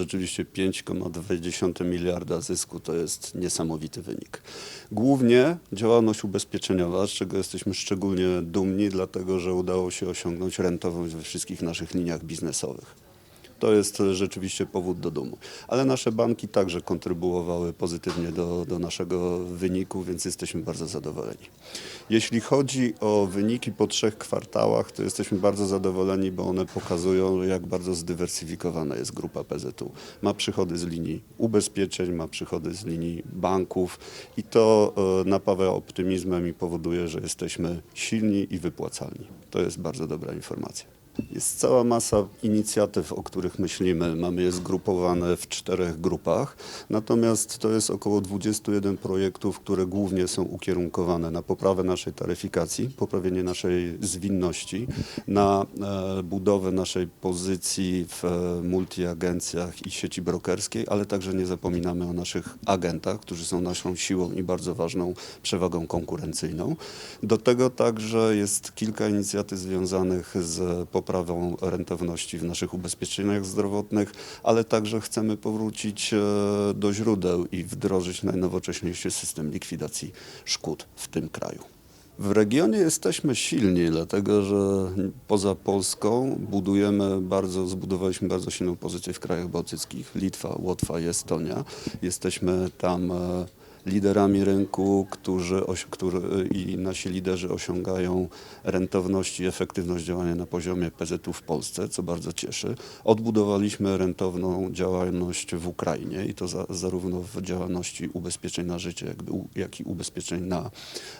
Rzeczywiście 5,2 miliarda zysku to jest niesamowity wynik. Głównie działalność ubezpieczeniowa, z czego jesteśmy szczególnie dumni, dlatego że udało się osiągnąć rentowość we wszystkich naszych liniach biznesowych. To jest rzeczywiście powód do dumy. Ale nasze banki także kontrybuowały pozytywnie do, do naszego wyniku, więc jesteśmy bardzo zadowoleni. Jeśli chodzi o wyniki po trzech kwartałach, to jesteśmy bardzo zadowoleni, bo one pokazują, jak bardzo zdywersyfikowana jest grupa PZU. Ma przychody z linii ubezpieczeń, ma przychody z linii banków i to e, napawa optymizmem i powoduje, że jesteśmy silni i wypłacalni. To jest bardzo dobra informacja. Jest cała masa inicjatyw, o których myślimy. Mamy je zgrupowane w czterech grupach, natomiast to jest około 21 projektów, które głównie są ukierunkowane na poprawę naszej taryfikacji, poprawienie naszej zwinności, na e, budowę naszej pozycji w e, multiagencjach i sieci brokerskiej, ale także nie zapominamy o naszych agentach, którzy są naszą siłą i bardzo ważną przewagą konkurencyjną. Do tego także jest kilka inicjatyw związanych z poprawą rentowności w naszych ubezpieczeniach zdrowotnych, ale także chcemy powrócić e, do źródeł i wdrożyć najnowocześniejszy system likwidacji szkód w tym kraju. W regionie jesteśmy silni, dlatego że poza Polską budujemy bardzo, zbudowaliśmy bardzo silną pozycję w krajach bałtyckich, Litwa, Łotwa i Estonia. Jesteśmy tam e, liderami rynku, którzy, którzy i nasi liderzy osiągają rentowność i efektywność działania na poziomie PZU w Polsce, co bardzo cieszy. Odbudowaliśmy rentowną działalność w Ukrainie i to za, zarówno w działalności ubezpieczeń na życie, jak i ubezpieczeń na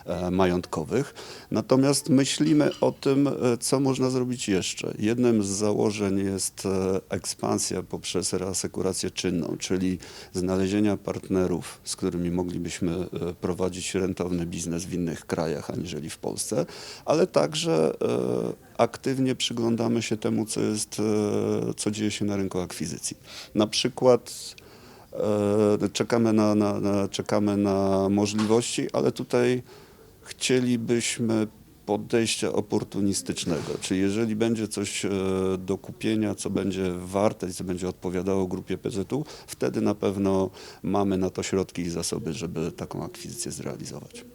e, majątkowych. Natomiast myślimy o tym, e, co można zrobić jeszcze. Jednym z założeń jest e, ekspansja poprzez reasekurację czynną, czyli znalezienia partnerów, z którymi moglibyśmy e, prowadzić rentowny biznes w innych krajach aniżeli w Polsce, ale także e, aktywnie przyglądamy się temu, co jest, e, co dzieje się na rynku akwizycji. Na przykład czekamy na, na, na, czekamy na możliwości, ale tutaj chcielibyśmy podejścia oportunistycznego, czyli jeżeli będzie coś e, do kupienia, co będzie warte i co będzie odpowiadało grupie PZU, wtedy na pewno mamy na to środki i zasoby, żeby taką akwizycję zrealizować.